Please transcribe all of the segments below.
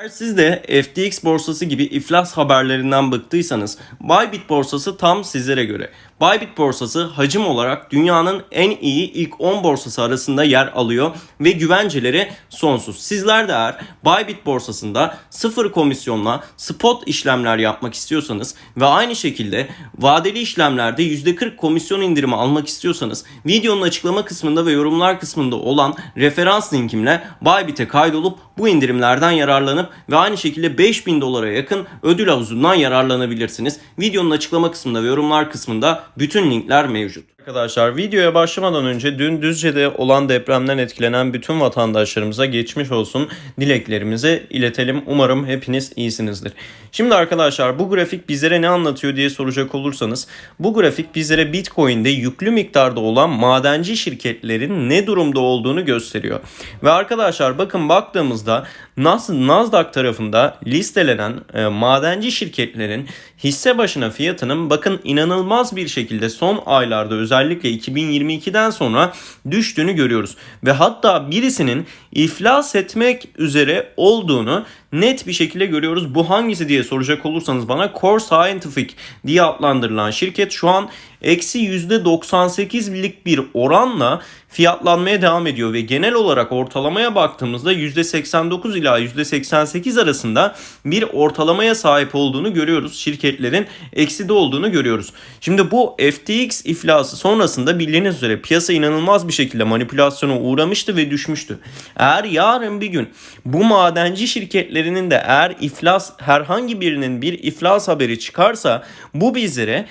Eğer siz de FTX borsası gibi iflas haberlerinden bıktıysanız Bybit borsası tam sizlere göre. Bybit borsası hacim olarak dünyanın en iyi ilk 10 borsası arasında yer alıyor ve güvenceleri sonsuz. Sizler de eğer Bybit borsasında sıfır komisyonla spot işlemler yapmak istiyorsanız ve aynı şekilde vadeli işlemlerde %40 komisyon indirimi almak istiyorsanız videonun açıklama kısmında ve yorumlar kısmında olan referans linkimle Bybit'e kaydolup bu indirimlerden yararlanıp ve aynı şekilde 5000 dolara yakın ödül havuzundan yararlanabilirsiniz. Videonun açıklama kısmında ve yorumlar kısmında bütün linkler mevcut. Arkadaşlar videoya başlamadan önce dün Düzce'de olan depremden etkilenen bütün vatandaşlarımıza geçmiş olsun dileklerimizi iletelim. Umarım hepiniz iyisinizdir. Şimdi arkadaşlar bu grafik bizlere ne anlatıyor diye soracak olursanız bu grafik bizlere Bitcoin'de yüklü miktarda olan madenci şirketlerin ne durumda olduğunu gösteriyor. Ve arkadaşlar bakın baktığımızda Nas- Nasdaq tarafında listelenen e, madenci şirketlerin hisse başına fiyatının bakın inanılmaz bir şekilde son aylarda özellikle 2022'den sonra düştüğünü görüyoruz. Ve hatta birisinin iflas etmek üzere olduğunu net bir şekilde görüyoruz. Bu hangisi diye soracak olursanız bana Core Scientific diye adlandırılan şirket şu an eksi %98'lik bir oranla fiyatlanmaya devam ediyor ve genel olarak ortalamaya baktığımızda %89 ila %88 arasında bir ortalamaya sahip olduğunu görüyoruz. Şirketlerin ekside olduğunu görüyoruz. Şimdi bu FTX iflası sonrasında bildiğiniz üzere piyasa inanılmaz bir şekilde manipülasyona uğramıştı ve düşmüştü. Eğer yarın bir gün bu madenci şirketlerinin de eğer iflas herhangi birinin bir iflas haberi çıkarsa bu bizlere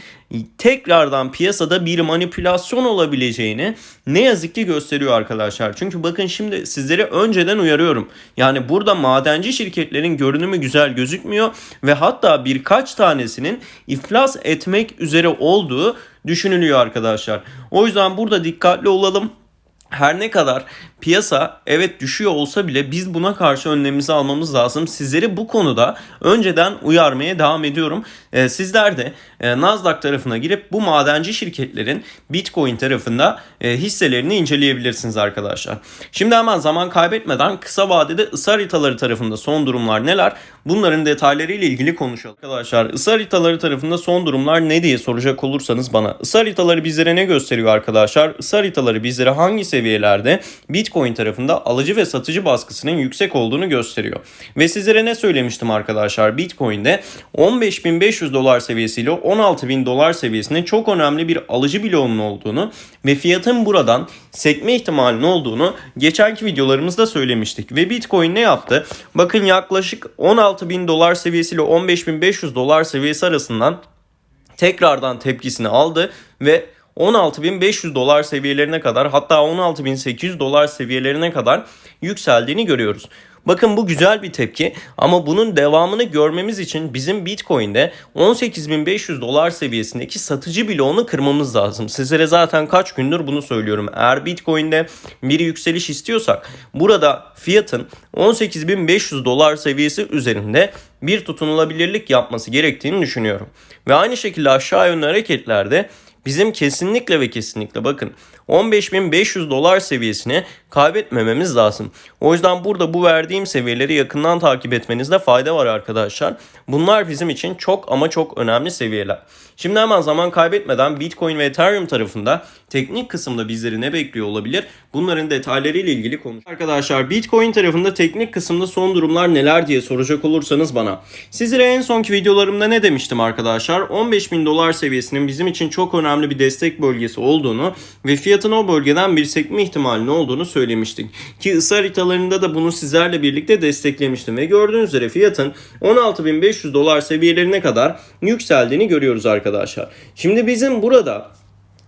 tekrardan piyasada bir manipülasyon olabileceğini ne yazık ki gösteriyor arkadaşlar. Çünkü bakın şimdi sizleri önceden uyarıyorum. Yani burada madenci şirketlerin görünümü güzel gözükmüyor ve hatta birkaç tanesinin iflas etmek üzere olduğu düşünülüyor arkadaşlar. O yüzden burada dikkatli olalım. Her ne kadar piyasa evet düşüyor olsa bile biz buna karşı önlemimizi almamız lazım. Sizleri bu konuda önceden uyarmaya devam ediyorum. Ee, sizler de e, Nasdaq tarafına girip bu madenci şirketlerin Bitcoin tarafında e, hisselerini inceleyebilirsiniz arkadaşlar. Şimdi hemen zaman kaybetmeden kısa vadede ısı haritaları tarafında son durumlar neler? Bunların detaylarıyla ilgili konuşalım. Arkadaşlar ısı haritaları tarafında son durumlar ne diye soracak olursanız bana. Isı haritaları bizlere ne gösteriyor arkadaşlar? Isı haritaları bizlere hangi seviyelerde Bitcoin tarafında alıcı ve satıcı baskısının yüksek olduğunu gösteriyor. Ve sizlere ne söylemiştim arkadaşlar? Bitcoin'de 15.500 dolar seviyesiyle 16.000 dolar seviyesinde çok önemli bir alıcı bloğunun olduğunu ve fiyatın buradan sekme ihtimalinin olduğunu geçenki videolarımızda söylemiştik. Ve Bitcoin ne yaptı? Bakın yaklaşık 16.000 dolar seviyesiyle 15.500 dolar seviyesi arasından tekrardan tepkisini aldı ve 16.500 dolar seviyelerine kadar hatta 16.800 dolar seviyelerine kadar yükseldiğini görüyoruz. Bakın bu güzel bir tepki ama bunun devamını görmemiz için bizim Bitcoin'de 18.500 dolar seviyesindeki satıcı bloğunu kırmamız lazım. Sizlere zaten kaç gündür bunu söylüyorum. Eğer Bitcoin'de bir yükseliş istiyorsak burada fiyatın 18.500 dolar seviyesi üzerinde bir tutunulabilirlik yapması gerektiğini düşünüyorum. Ve aynı şekilde aşağı yönlü hareketlerde bizim kesinlikle ve kesinlikle bakın 15.500 dolar seviyesini kaybetmememiz lazım. O yüzden burada bu verdiğim seviyeleri yakından takip etmenizde fayda var arkadaşlar. Bunlar bizim için çok ama çok önemli seviyeler. Şimdi hemen zaman kaybetmeden Bitcoin ve Ethereum tarafında teknik kısımda bizleri ne bekliyor olabilir? Bunların detaylarıyla ilgili konuş. Arkadaşlar Bitcoin tarafında teknik kısımda son durumlar neler diye soracak olursanız bana. Sizlere en sonki videolarımda ne demiştim arkadaşlar? 15.000 dolar seviyesinin bizim için çok önemli bir destek bölgesi olduğunu ve fiyatın o bölgeden bir sekme ihtimalinin olduğunu söylemiştik. Ki ısı haritalarında da bunu sizlerle birlikte desteklemiştim ve gördüğünüz üzere fiyatın 16.500 dolar seviyelerine kadar yükseldiğini görüyoruz arkadaşlar. Şimdi bizim burada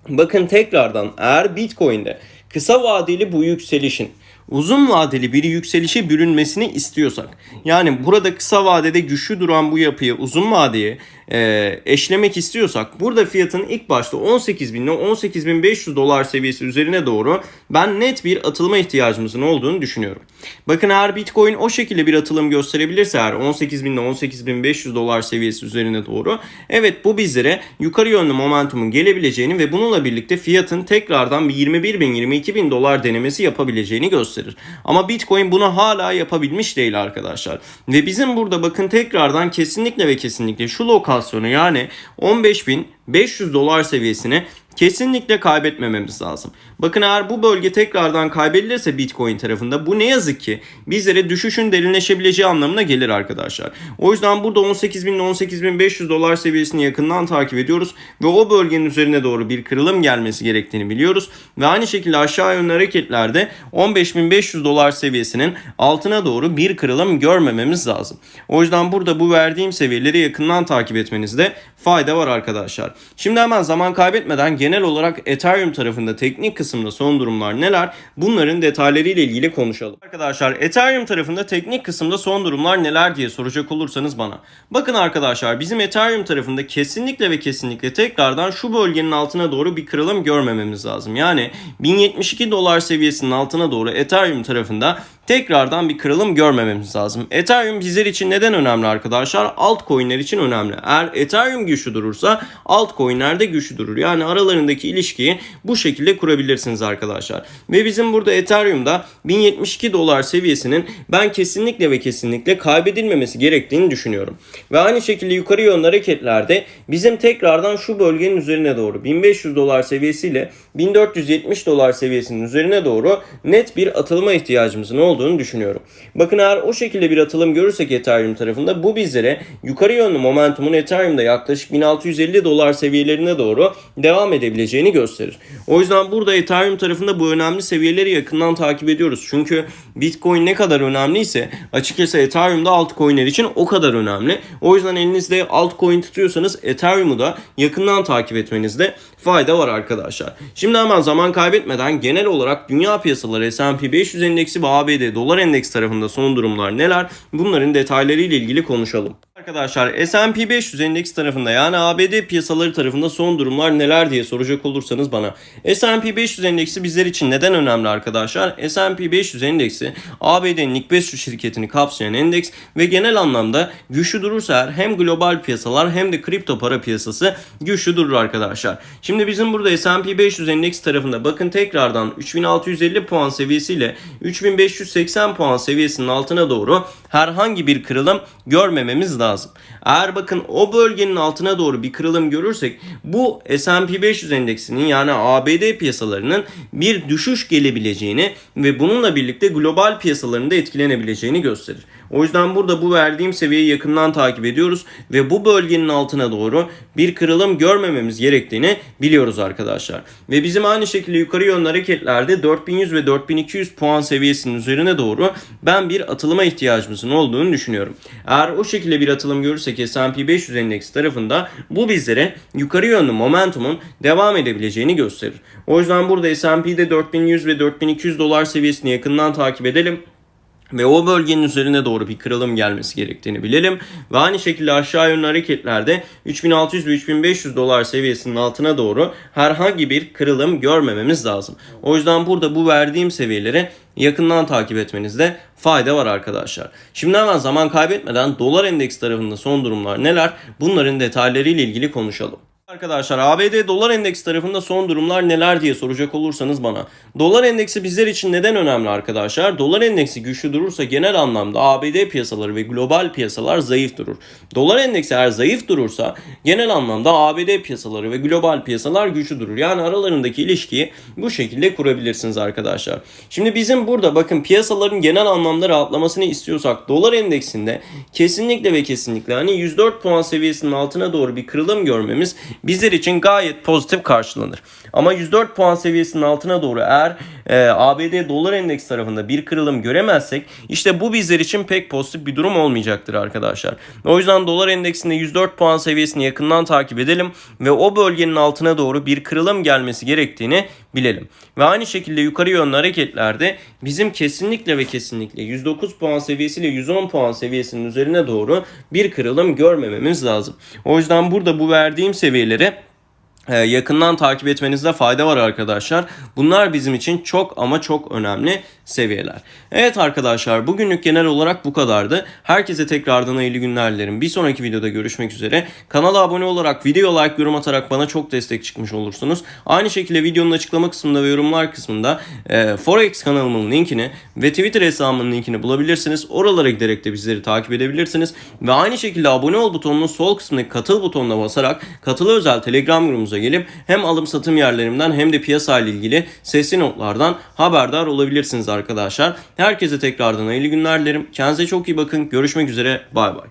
bakın tekrardan eğer Bitcoin'de kısa vadeli bu yükselişin uzun vadeli bir yükselişe bürünmesini istiyorsak yani burada kısa vadede güçlü duran bu yapıyı uzun vadeye e, eşlemek istiyorsak burada fiyatın ilk başta 18 bin ile 18.500 dolar seviyesi üzerine doğru ben net bir atılma ihtiyacımızın olduğunu düşünüyorum. Bakın eğer Bitcoin o şekilde bir atılım gösterebilirse eğer 18 bin ile 18.500 dolar seviyesi üzerine doğru evet bu bizlere yukarı yönlü momentumun gelebileceğini ve bununla birlikte fiyatın tekrardan bir 21 bin 22 bin dolar denemesi yapabileceğini gösterir. Ama Bitcoin bunu hala yapabilmiş değil arkadaşlar. Ve bizim burada bakın tekrardan kesinlikle ve kesinlikle şu lokasyonu yani 15.500 dolar seviyesine kesinlikle kaybetmememiz lazım. Bakın eğer bu bölge tekrardan kaybedilirse Bitcoin tarafında bu ne yazık ki bizlere düşüşün derinleşebileceği anlamına gelir arkadaşlar. O yüzden burada 18.000 ile 18.500 dolar seviyesini yakından takip ediyoruz ve o bölgenin üzerine doğru bir kırılım gelmesi gerektiğini biliyoruz. Ve aynı şekilde aşağı yönlü hareketlerde 15.500 dolar seviyesinin altına doğru bir kırılım görmememiz lazım. O yüzden burada bu verdiğim seviyeleri yakından takip etmenizde fayda var arkadaşlar. Şimdi hemen zaman kaybetmeden genel olarak Ethereum tarafında teknik kısımda son durumlar neler? Bunların detaylarıyla ilgili konuşalım. Arkadaşlar Ethereum tarafında teknik kısımda son durumlar neler diye soracak olursanız bana. Bakın arkadaşlar bizim Ethereum tarafında kesinlikle ve kesinlikle tekrardan şu bölgenin altına doğru bir kırılım görmememiz lazım. Yani 1072 dolar seviyesinin altına doğru Ethereum tarafında tekrardan bir kırılım görmememiz lazım. Ethereum bizler için neden önemli arkadaşlar? Altcoin'ler için önemli. Eğer Ethereum güçlü durursa altcoin'ler de güçlü durur. Yani aralarındaki ilişkiyi bu şekilde kurabilirsiniz arkadaşlar. Ve bizim burada Ethereum'da 1072 dolar seviyesinin ben kesinlikle ve kesinlikle kaybedilmemesi gerektiğini düşünüyorum. Ve aynı şekilde yukarı yönlü hareketlerde bizim tekrardan şu bölgenin üzerine doğru 1500 dolar seviyesiyle 1470 dolar seviyesinin üzerine doğru net bir atılma ihtiyacımızın olduğunu düşünüyorum. Bakın eğer o şekilde bir atılım görürsek Ethereum tarafında bu bizlere yukarı yönlü momentumun Ethereum'da yaklaşık 1650 dolar seviyelerine doğru devam edebileceğini gösterir. O yüzden burada Ethereum tarafında bu önemli seviyeleri yakından takip ediyoruz. Çünkü Bitcoin ne kadar önemliyse açıkçası Ethereum'da altcoin'ler için o kadar önemli. O yüzden elinizde altcoin tutuyorsanız Ethereum'u da yakından takip etmenizde fayda var arkadaşlar. Şimdi hemen zaman kaybetmeden genel olarak dünya piyasaları S&P 500 endeksi ve ABD dolar endeks tarafında son durumlar neler? Bunların detaylarıyla ilgili konuşalım. Arkadaşlar S&P 500 endeks tarafında yani ABD piyasaları tarafında son durumlar neler diye soracak olursanız bana. S&P 500 endeksi bizler için neden önemli arkadaşlar? S&P 500 endeksi ABD'nin ilk 500 şirketini kapsayan endeks ve genel anlamda güçlü durursa hem global piyasalar hem de kripto para piyasası güçlü durur arkadaşlar. Şimdi bizim burada S&P 500 endeks tarafında bakın tekrardan 3650 puan seviyesiyle 3580 puan seviyesinin altına doğru herhangi bir kırılım görmememiz lazım. Eğer bakın o bölgenin altına doğru bir kırılım görürsek bu S&P 500 endeksinin yani ABD piyasalarının bir düşüş gelebileceğini ve bununla birlikte global piyasalarında etkilenebileceğini gösterir. O yüzden burada bu verdiğim seviyeyi yakından takip ediyoruz ve bu bölgenin altına doğru bir kırılım görmememiz gerektiğini biliyoruz arkadaşlar. Ve bizim aynı şekilde yukarı yönlü hareketlerde 4100 ve 4200 puan seviyesinin üzerine doğru ben bir atılıma ihtiyacımızın olduğunu düşünüyorum. Eğer o şekilde bir atılım görürsek S&P 500 endeksi tarafında bu bizlere yukarı yönlü momentumun devam edebileceğini gösterir. O yüzden burada S&P'de 4100 ve 4200 dolar seviyesini yakından takip edelim ve o bölgenin üzerine doğru bir kırılım gelmesi gerektiğini bilelim. Ve aynı şekilde aşağı yönlü hareketlerde 3600 ve 3500 dolar seviyesinin altına doğru herhangi bir kırılım görmememiz lazım. O yüzden burada bu verdiğim seviyeleri yakından takip etmenizde fayda var arkadaşlar. Şimdi hemen zaman kaybetmeden dolar endeks tarafında son durumlar neler? Bunların detaylarıyla ilgili konuşalım. Arkadaşlar ABD dolar endeks tarafında son durumlar neler diye soracak olursanız bana. Dolar endeksi bizler için neden önemli arkadaşlar? Dolar endeksi güçlü durursa genel anlamda ABD piyasaları ve global piyasalar zayıf durur. Dolar endeksi eğer zayıf durursa genel anlamda ABD piyasaları ve global piyasalar güçlü durur. Yani aralarındaki ilişkiyi bu şekilde kurabilirsiniz arkadaşlar. Şimdi bizim burada bakın piyasaların genel anlamda rahatlamasını istiyorsak dolar endeksinde kesinlikle ve kesinlikle hani 104 puan seviyesinin altına doğru bir kırılım görmemiz bizler için gayet pozitif karşılanır. Ama 104 puan seviyesinin altına doğru eğer e, ABD dolar endeks tarafında bir kırılım göremezsek işte bu bizler için pek pozitif bir durum olmayacaktır arkadaşlar. O yüzden dolar endeksinde 104 puan seviyesini yakından takip edelim ve o bölgenin altına doğru bir kırılım gelmesi gerektiğini bilelim. Ve aynı şekilde yukarı yönlü hareketlerde bizim kesinlikle ve kesinlikle 109 puan seviyesiyle 110 puan seviyesinin üzerine doğru bir kırılım görmememiz lazım. O yüzden burada bu verdiğim seviyeleri yakından takip etmenizde fayda var arkadaşlar. Bunlar bizim için çok ama çok önemli seviyeler. Evet arkadaşlar bugünlük genel olarak bu kadardı. Herkese tekrardan hayırlı günler dilerim. Bir sonraki videoda görüşmek üzere. Kanala abone olarak, video like, yorum atarak bana çok destek çıkmış olursunuz. Aynı şekilde videonun açıklama kısmında ve yorumlar kısmında e, Forex kanalımın linkini ve Twitter hesabımın linkini bulabilirsiniz. Oralara giderek de bizleri takip edebilirsiniz. Ve aynı şekilde abone ol butonunun sol kısmındaki katıl butonuna basarak katılı özel Telegram grubumuza gelip hem alım satım yerlerimden hem de piyasa ile ilgili sesli notlardan haberdar olabilirsiniz arkadaşlar. Herkese tekrardan hayırlı günler dilerim. Kendinize çok iyi bakın. Görüşmek üzere. Bay bay.